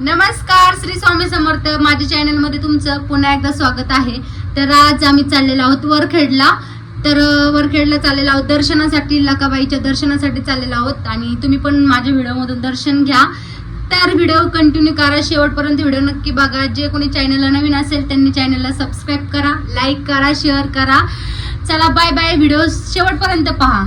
नमस्कार श्री स्वामी समर्थ. माझ्या चॅनलमध्ये तुमचं पुन्हा एकदा स्वागत आहे. तर आज आम्ही चाललेलो आहोत वरखेडला. तर वरखेडला चाललेलो आहोत दर्शनासाठी लकाबाईच्या दर्शनासाठी चाललेलो आहोत. आणि तुम्ही पण माझ्या व्हिडिओमधून दर्शन घ्या. तर व्हिडिओ कंटिन्यू करा. शेवटपर्यंत व्हिडिओ नक्की बघा. जे कोणी चॅनलला नवीन असेल त्यांनी चॅनलला सबस्क्राईब करा लाईक करा शेअर करा. चला बाय बाय व्हिडिओ शेवटपर्यंत पहा.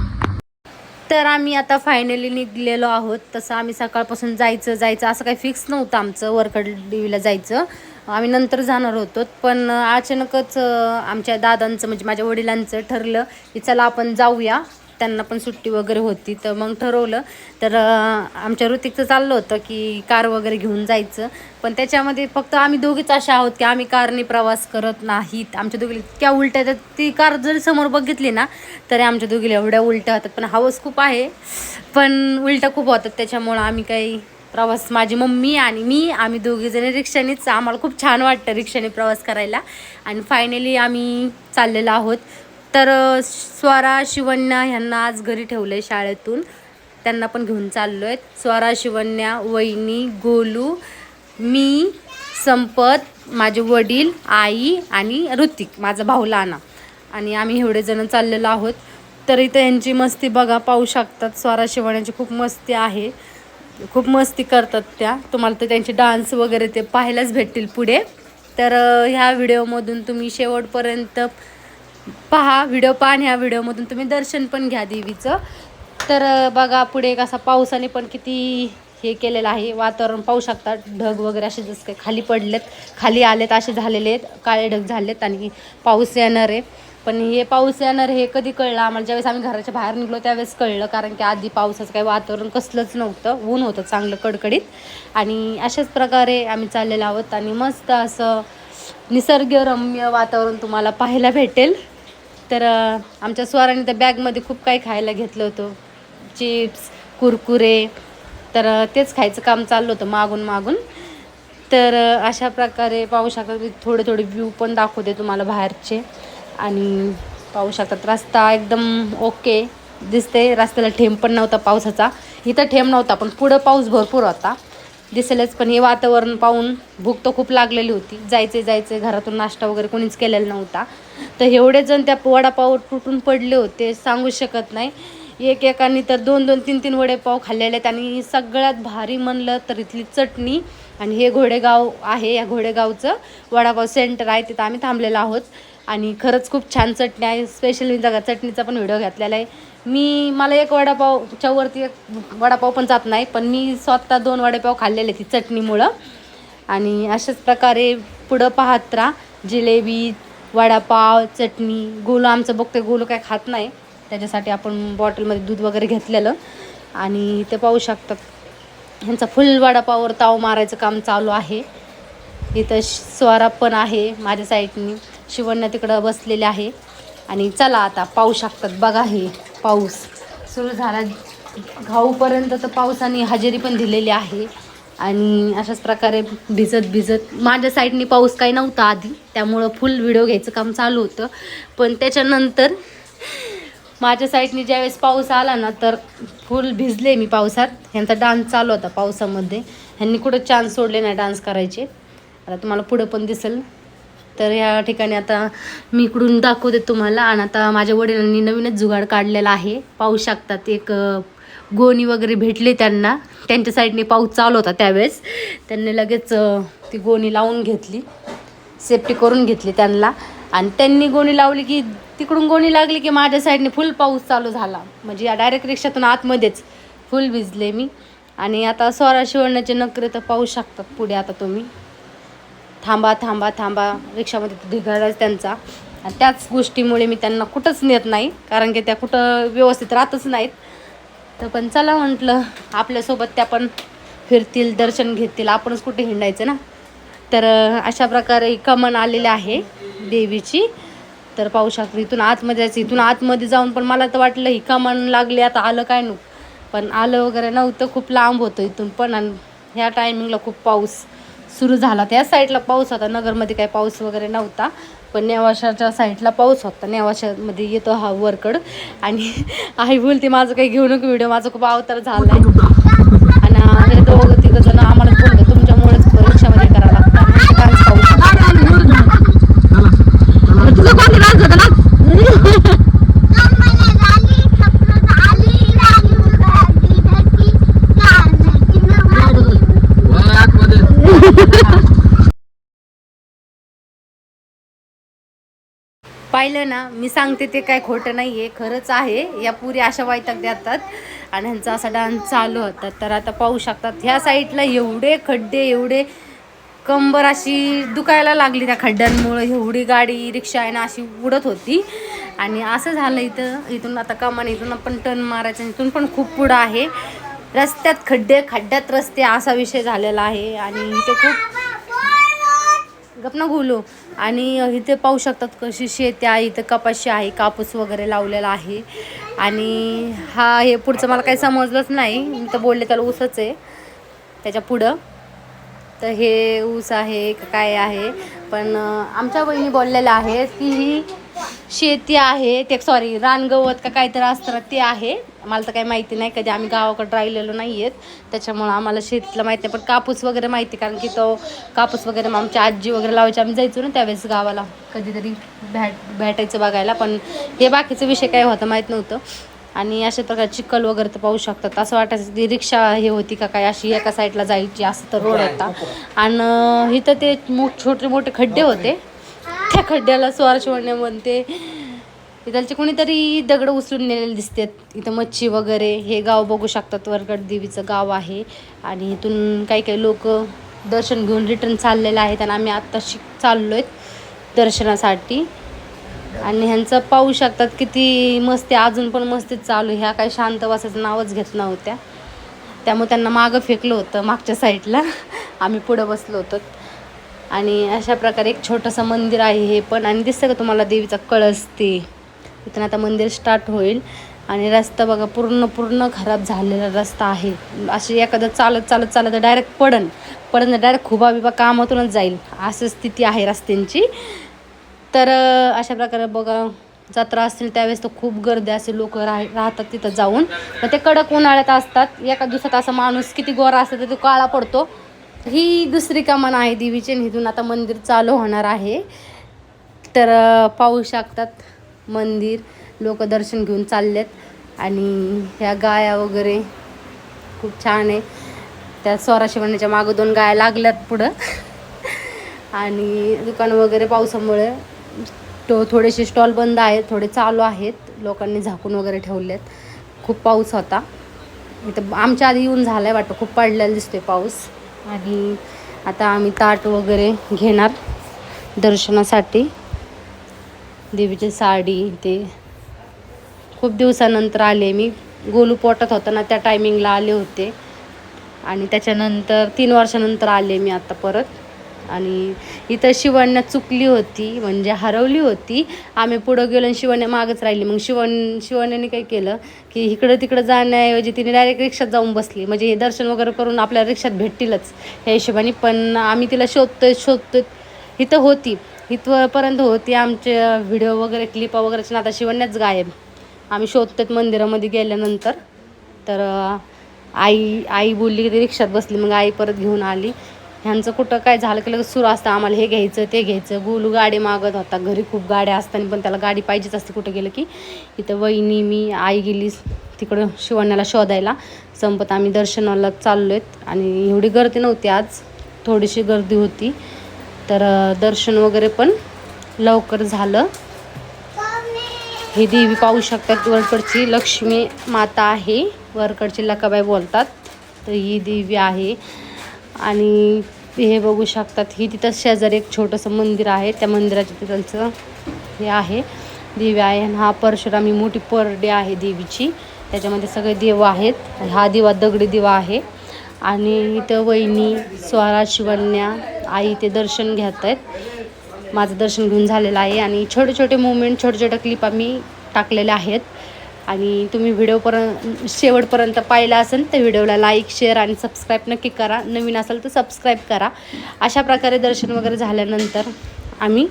तर आम्ही आता फायनली निघलेलो आहोत. तसं आम्ही सकाळपासून जायचं जायचं. असं काही फिक्स नव्हतं आमचं वरकड देवीला जायचं. आम्ही नंतर जाणार होतो. पण अचानकच आमच्या दादांचं म्हणजे माझ्या वडिलांचं ठरलं की चला आपण जाऊया. त्यांना पण सुट्टी वगैरे होती तर मग ठरवलं. तर आमच्या ऋतिकचं चाललं होतं की कार वगैरे घेऊन जायचं. पण त्याच्यामध्ये फक्त आम्ही दोघीच अशा आहोत की आम्ही कारने प्रवास करत नाहीत. आमच्या दोघीला इतक्या उलट्या आहेत. ती कार जरी समोर बघितली ना तरी आमच्या दोघीला एवढ्या उलट्या होतात. पण हवस खूप आहे. पण उलट्या खूप होतात. त्याच्यामुळं आम्ही काही प्रवास माझी मम्मी आणि मी आम्ही दोघीजणी रिक्षानेच आम्हाला खूप छान वाटतं रिक्षाने प्रवास करायला. आणि फायनली आम्ही चाललेलो आहोत. तर स्वरा शिवण्या ह्यांना आज घरी ठेवलं आहे शाळेतून. त्यांना पण घेऊन चाललो आहेत स्वरा शिवण्या वहिनी गोलू मी संपत माझे वडील आई आणि ऋतिक माझा भाऊ लाना. आणि आम्ही एवढे जण चाललेलो आहोत. तर इथं यांची मस्ती बघा पाहू शकतात. स्वरा शिवण्याची खूप मस्ती आहे. खूप मस्ती करतात त्या. तुम्हाला तर त्यांचे डान्स वगैरे ते पाहायलाच भेटतील पुढे. तर ह्या व्हिडिओमधून तुम्ही शेवटपर्यंत पहा व्हिडिओ पहा आणि ह्या व्हिडिओमधून तुम्ही दर्शन पण घ्या देवीचं. तर बघा पुढे कसा पावसाने पण किती हे केलेलं आहे. वातावरण पाहू शकता ढग वगैरे असे जसं काही खाली पडलेत खाली आलेत असे झालेले आहेत काळे ढग झालेत आणि पाऊस येणार आहे. पण हे पाऊस येणार हे कधी कळलं? आम्हाला ज्यावेळेस आम्ही घराच्या बाहेर निघलो त्यावेळेस कळलं. कारण की आधी पावसाचं काही वातावरण कसलंच नव्हतं. ऊन होतं चांगलं कडकडीत. आणि अशाच प्रकारे आम्ही चाललेलो आहोत आणि मस्त असं निसर्गरम्य वातावरण तुम्हाला पाहायला भेटेल. तर आमच्या स्वराने त्या बॅगमध्ये खूप काही खायला घेतलं होतं. चिप्स कुरकुरे तर तेच खायचं काम चाललं होतं मागून मागून. तर अशा प्रकारे पाहू शकता मी थोडे थोडे व्ह्यू पण दाखवते तुम्हाला बाहेरचे. आणि पाहू शकतात रस्ता एकदम ओके दिसते रस्त्याला ठेंब पण नव्हता पावसाचा. इथं ठेंब नव्हता पण पुढं पाऊस भरपूर होता. दिसेलच पण हे वातावरण पाहून भूक तर खूप लागलेली होती. जायचे जायचे घरातून नाश्ता वगैरे कोणीच केलेला नव्हता. तर एवढे जण त्या वडापाव तुटून पडले होते सांगू शकत नाही. एक एकाने तर दोन दोन तीन तीन वडेपाव खाल्लेले आहेत आणि सगळ्यात भारी म्हणलं तर इथली चटणी आणि हे घोडेगाव आहे या घोडेगावचं वडापाव सेंटर आहे तिथं आम्ही थांबलेलो आहोत. आणि खरंच खूप छान चटणी आहे स्पेशल मी जगा चटणीचा पण व्हिडिओ घेतलेला आहे. मी मला एक वडापावच्या वरती एक वडापाव पण जात नाही पण मी स्वतः दोन वडेपाव खाल्लेले ती चटणीमुळं. आणि अशाच प्रकारे पुढं पाहत राहा जिलेबी वडापाव चटणी गोलू आमचं बघते गोलू काय खात नाही. त्याच्यासाठी आपण बॉटलमध्ये दूध वगैरे घेतलेलं. आणि ते पाहू शकतात ह्यांचा फुल वडापाववर ताव मारायचं काम चालू आहे. इथं श- स्वरा पण आहे माझ्या साईडनी शिवण्या तिकडं बसलेले आहे. आणि चला आता पाऊस शकतात. बघा हे पाऊस सुरू झाला. घाऊपर्यंत तर पावसाने हजेरी पण दिलेली आहे. आणि अशाच प्रकारे भिजत भिजत माझ्या साईडनी पाऊस काही नव्हता आधी. त्यामुळं फुल व्हिडिओ घ्यायचं काम चालू होतं. पण त्याच्यानंतर माझ्या साईडने ज्यावेळेस पाऊस आला ना तर फुल भिजले मी पावसात. ह्यांचा डान्स चालू होता पावसामध्ये. ह्यांनी कुठं चान्स सोडले नाही डान्स करायचे. आता तुम्हाला पुढं पण दिसेल. तर ह्या ठिकाणी आता मी इकडून दाखवते तुम्हाला. आणि आता माझ्या वडिलांनी नवीनच जुगाड काढलेला आहे. पाहू शकतात एक गोणी वगैरे भेटली त्यांना. त्यांच्या साईडने पाऊस चालू होता त्यावेळेस. त्यांनी लगेच ती गोणी लावून घेतली. सेफ्टी करून घेतली त्यांना. आणि त्यांनी गोणी लावली की तिकडून गोणी लागली की माझ्या साईडने फुल पाऊस चालू झाला. म्हणजे या डायरेक्ट रिक्षातून आतमध्येच फुल भिजले मी. आणि आता स्वरा शिवण्याचे नखरे तर पाहू शकतात पुढे आता तुम्ही. थांबा थांबा थांबा रिक्षामध्ये ढिगाळाच त्यांचा. आणि त्याच गोष्टीमुळे मी त्यांना कुठंच नेत नाही कारण की त्या कुठं व्यवस्थित राहतच नाहीत. तर पण चला म्हटलं आपल्यासोबत त्या पण फिरतील दर्शन घेतील आपणच कुठे हिंडायचं ना? तर अशा प्रकारे कमन आलेले आहे देवीची. तर पाहू शकतो इथून आतमध्ये जायचं इथून आतमध्ये जाऊन पण मला तर वाटलं ही कमन लागली आता आलं काय नु? पण आलं वगैरे नव्हतं खूप लांब होतं इथून पण. आणि ह्या टायमिंगला खूप पाऊस सुरू झाला. त्या साईडला पाऊस होता. नगरमध्ये काही पाऊस वगैरे नव्हता. पण नेवाशाच्या साईडला पाऊस होता. नेवाशामध्ये येतो हा वरकड. आणि आई बोलते माझं काही घेऊ नको व्हिडिओ. माझा खूप अवतार झाला आहे आणि दोघं तिघं जण आम्हाला बोलतो तुमच्यामुळेच परीक्षामध्ये करावं लागतं. पाहिलं ना मी सांगते ते काय खोटं नाही आहे खरंच आहे. या पुरी अशा वैताग देतात. आणि ह्यांचा असा डान्स चालू होता. तर आता पाहू शकतात ह्या साईडला एवढे खड्डे एवढे कंबर अशी दुखायला लागली त्या खड्ड्यांमुळं. एवढी गाडी रिक्षा आहे ना अशी उडत होती. आणि असं झालं इथं. इथून आता कमान इथून पण टर्न मारायचं इथून पण खूप पुढं आहे. रस्त्यात खड्डे खड्ड्यात रस्ते असा विषय झालेला आहे. आणि इथे खूप गपना घोलो. आणि इथे पाहू शकतात कशी शेती आहे इथं कपाशी आहे कापूस वगैरे लावलेला आहे. आणि हा हे पुढचं मला काही समजलंच नाही. मी तर बोलले त्याला ऊसच आहे. त्याच्या पुढं. तर हे ऊस आहे का काय आहे. पण आमच्या बहिणी बोललेल्या आहेत की ही शेती आहे ते सॉरी रानगवत का काहीतरी असतं ते आहे. मला तर काही माहिती नाही कधी आम्ही गावाकडे राहिलेलो नाही आहेत त्याच्यामुळं आम्हाला शेतीतलं माहिती नाही पण कापूस वगैरे माहिती कारण की तो कापूस वगैरे मग आमची आजी वगैरे लावायची आम्ही जायचो ना त्यावेळेस गावाला. कधीतरी भेट भेटायचं बघायला पण हे बाकीचा विषय काय होता माहीत नव्हतं. आणि अशा प्रकारे चिखल वगैरे तर पाहू शकतात. असं वाटायचं ती रिक्षा हे होती का काय अशी एका साईडला जायची असं तर रोड होता. आणि इथं ते मो छोटे मोठे खड्डे होते. त्या खड्ड्याला स्वार म्हणते. इथलचे कोणीतरी दगड उचलून नेलेले दिसतात. इथं मच्छी वगैरे हे गाव बघू शकतात. वरगड देवीचं गाव आहे. आणि इथून काही काही लोक दर्शन घेऊन रिटर्न चाललेले आहेत आणि आम्ही आत्ता शिक चाललो आहेत दर्शनासाठी. आणि ह्यांचं पाहू शकतात किती मस्ती अजून पण मस्तीत चालू ह्या काही शांत नावच घेत नव्हत्या. त्यामुळे त्यांना मागं फेकलं होतं मागच्या साईडला आम्ही पुढं बसलो होतो. आणि अशा प्रकारे एक छोटंसं मंदिर आहे हे पण. आणि दिसतं का तुम्हाला देवीचा कळस ते? इथून आता मंदिर स्टार्ट होईल. आणि रस्ता बघा पूर्ण पूर्ण खराब झालेला रस्ता आहे. अशी एखादं चालत चालत चालत डायरेक्ट पडन. पडन डायरेक्ट खुबा बिबा कामातूनच जाईल. असं स्थिती आहे रस्त्यांची. तर अशा प्रकारे बघा जत्रा असतील त्यावेळेस तर खूप गर्दी असे लोक राह राहतात तिथं जाऊन. मग ते कडक उन्हाळ्यात असतात. एका दिवसात असा माणूस किती गोरा असतो तर तो काळा पडतो. ही दुसरी कमान आहे देवीची आणि इथून आता मंदिर चालू होणार आहे. तर पाहू शकतात मंदिर. लोक दर्शन घेऊन चाललेत. आणि ह्या गाया वगैरे खूप छान आहे. त्या स्वराशी म्हणण्याच्या मागं दोन गाया लागल्यात पुढं. आणि दुकानं वगैरे पावसामुळे तो थोडेसे स्टॉल बंद आहेत थोडे चालू आहेत. लोकांनी झाकून वगैरे ठेवलेत. खूप पाऊस होता. इथं आमच्या आधी येऊन झाला आहे वाटतं. खूप पडलेला दिसतोय पाऊस. आणि आता आम्ही ताट वगैरे घेणार दर्शनासाठी. देवीची साडी ते खूप दिवसानंतर आले मी. गोलू पोटात होता ना त्या टायमिंगला आले होते. आणि त्याच्यानंतर तीन वर्षानंतर आले मी आता परत. आणि इथं शिवण्या चुकली होती म्हणजे हरवली होती. आम्ही पुढं गेलो आणि शिवण्या मागच राहिली. मग शिवण शिवण्याने काय केलं की इकडं तिकडं जाण्याऐवजी तिने डायरेक्ट रिक्षात जाऊन बसली. म्हणजे हे दर्शन वगैरे करून आपल्या रिक्षात भेटतीलच ह्या हिशोबाने. पण आम्ही तिला शोधतोय शोधतोय. इथं होती. इथपर्यंत होती आमच्या व्हिडिओ वगैरे क्लिपा वगैरेच्या आता शिवण्याच गायब. आम्ही शोधतोय मंदिरामध्ये गेल्यानंतर. तर आई आई बोलली की ती रिक्षात बसली. मग आई परत घेऊन आली. ह्यांचं कुठं काय झालं की लगेच सुरू असतं आम्हाला हे घ्यायचं ते घ्यायचं. गोलू गाडी मागत होता. घरी खूप गाड्या असताना पण त्याला गाडी पाहिजेच असते कुठं गेलं की. इथं वहिनी मी आई गेली तिकडं शिवण्याला शोधायला. संपत आम्ही दर्शनाला चाललो आहेत आणि एवढी गर्दी नव्हती आज. थोडीशी गर्दी होती. तर दर्शन वगैरे पण लवकर झालं. ही देवी पाहू शकतात वरकडची लक्ष्मी माता आहे. वरकडची लकाबाई बोलतात. तर ही देवी आहे. आणि हे बघू शकतात ही तिथं शेजारी एक छोटंसं मंदिर आहे. त्या मंदिराच्या तिथलचं हे आहे. देवी आहे आणि हा परशुराम ही मोठी परडे आहे देवीची. त्याच्यामध्ये सगळे देव आहेत. हा दिवा दगडी दिवा आहे. आणि इथं वहिनी स्वरा शिवण्या आई ते दर्शन घेत आहेत. माझं दर्शन घेऊन झालेलं आहे. आणि छोटे छोटे मुवमेंट छोटे छोटे क्लिप आम्ही टाकलेल्या आहेत. आणि तुम्ही व्हिडिओपर्यंत शेवटपर्यंत पाहिला असेल तर व्हिडिओला लाईक शेअर आणि सबस्क्राईब नक्की करा. नवीन असेल तर सबस्क्राईब करा. अशा प्रकारे दर्शन वगैरे झाल्यानंतर आम्ही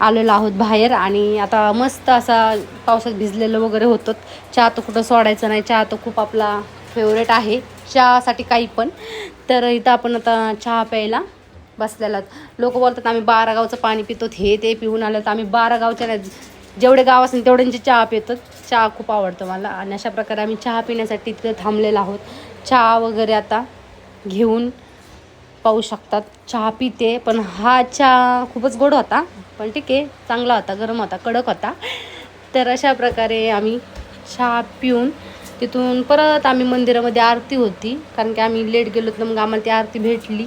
आलेलो आहोत बाहेर आणि आता मस्त असा पावसात भिजलेलं वगैरे होतं. चहा तर कुठं सोडायचं नाही. चहा तर खूप आपला फेवरेट आहे. चहासाठी काही पण. तर इथं आपण आता चहा प्यायला बसलेला लोक बोलतात आम्ही बारा गावचं पाणी पितो. हे ते पिऊन आलं तर आम्ही बारा गावच्या नाही जेवढे गाव असेल तेवढ्यांचे चहा पितो चहा खूप आवडतं मला आणि अशा प्रकारे आम्ही चहा पिण्यासाठी तिथं थांबलेलो आहोत. चहा वगैरे आता घेऊन पाहू शकतात. चहा पिते पण हा चहा खूपच गोड होता पण ठीक आहे चांगला होता गरम होता कडक होता. तर अशा प्रकारे आम्ही चहा पिऊन तिथून परत आम्ही मंदिरामध्ये आरती होती कारण की आम्ही लेट गेलो तर मग आम्हाला ती आरती भेटली.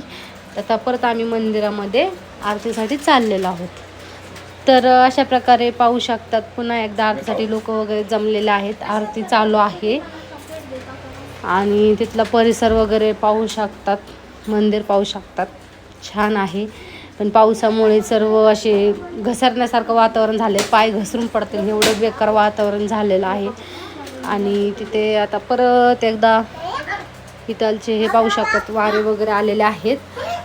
तर आता परत आम्ही मंदिरामध्ये आरतीसाठी चाललेलो आहोत. तर अशा प्रकारे पाहू शकतात. पुन्हा एकदा आरतीसाठी लोक वगैरे जमलेले आहेत. आरती चालू आहे. आणि तिथला परिसर वगैरे पाहू शकतात. मंदिर पाहू शकतात. छान आहे. पण पावसामुळे सर्व असे घसरण्यासारखं वातावरण झाले पाय घसरून पडतील. एवढं बेकार वातावरण झालेलं आहे. आणि तिथे आता परत एकदा इथलचे हे पाहू शकतात. वारे वगैरे आलेले आहेत.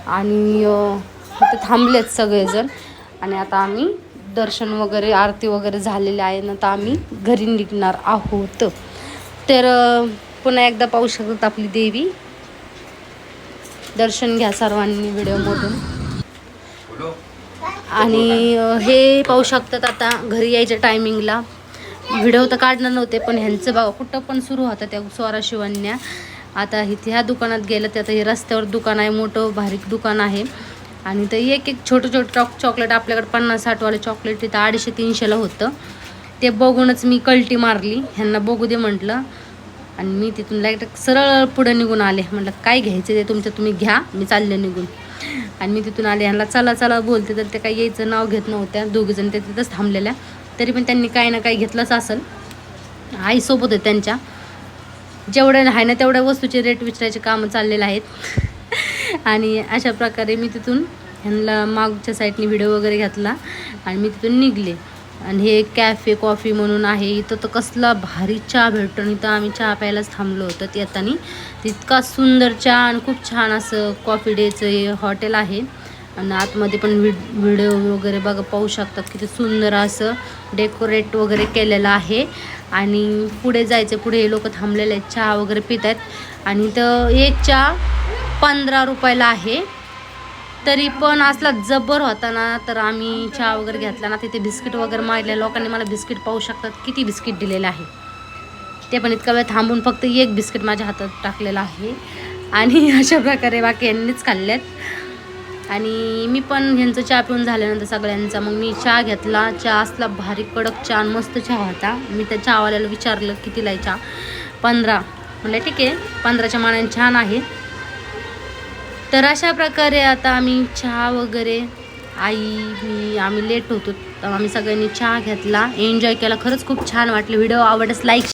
आणि अं, थांबलेत सगळेजण. आणि आता आम्ही दर्शन वगैरे आरती वगैरे झालेली आहे ना तर आम्ही घरी निघणार आहोत. तर पुन्हा एकदा पाहू शकतात आपली देवी. दर्शन घ्या सर्वांनी व्हिडिओमधून. आणि हे पाहू शकतात आता घरी यायच्या टायमिंगला व्हिडिओ तर काढणार नव्हते पण ह्यांचं बघा कुठं पण सुरू होतं त्या स्वरा शिवण्या. आता इथे ह्या दुकानात गेलं तर आता हे रस्त्यावर दुकान आहे मोठं भारीक दुकान आहे. आणि तर एक एक छोटं छोटं चॉक चॉकलेट आपल्याकडे पन्नास साठवाले चॉकलेट तिथं अडीचशे तीनशेला होतं. ते बघूनच मी कल्टी मारली. ह्यांना बघू दे म्हटलं. आणि मी तिथून लाइट सरळ पुढं निघून आले. म्हटलं काय घ्यायचं ते तुमचं? तुम्ही घ्या. मी चालले निघून. आणि मी तिथून आले. ह्यांना चला चला बोलते तर ते काही यायचं नाव घेत नव्हत्या. दोघीजण ते तिथंच थांबलेल्या. तरी पण त्यांनी काही ना काही घेतलंच असेल. आईसोबत होते त्यांच्या. जेवढ्या आहे ना तेवढ्या वस्तूचे रेट विचारायचे कामं चाललेले आहेत. आणि अशा प्रकारे मी तिथून ह्यांना मागच्या साईडने व्हिडिओ वगैरे घेतला आणि मी तिथून निघले. आणि हे कॅफे कॉफी म्हणून आहे. इथं तर कसला भारी चहा भेटतो आणि इथं आम्ही चहा प्यायलाच थांबलो होतो ते येताना तितका सुंदर चहा आणि खूप छान असं कॉफी डेचं हे हॉटेल आहे. आणि आतमध्ये पण व्हि व्हिडिओ वगैरे बघा पाहू शकतात किती सुंदर असं डेकोरेट वगैरे केलेलं आहे. आणि पुढे जायचं पुढे हे लोक थांबलेले आहेत चहा वगैरे पित आहेत आणि इथं एक चहा पंधरा रुपयाला आहे. तरी पण असला जबर होता ना तर आम्ही चहा वगैरे घेतला ना तिथे बिस्किट वगैरे मारले लोकांनी मला बिस्किट पाहू शकतात किती बिस्किट दिलेलं आहे. ते पण इतका वेळ थांबून फक्त एक बिस्किट माझ्या हातात टाकलेलं आहे. आणि अशा प्रकारे बाकी यांनीच खाल्ल्यात आणि मी पण ह्यांचं चहा पिऊन झाल्यानंतर सगळ्यांचा मग मी चहा घेतला. चहा असला भारी कडक चहा आणि मस्त चहा होता. मी त्या चहावाल्याला विचारलं कितीला आहे चहा? पंधरा. म्हणलं ठीक आहे पंधराच्या मानाने छान आहे. तर अशा प्रकारे आता आम्ही चहा वगैरे आई मी आम्ही लेट होतो तर आम्ही सगळ्यांनी चहा घेतला. एन्जॉय केला. खरंच खूप छान वाटलं. व्हिडिओ आवडस लाईक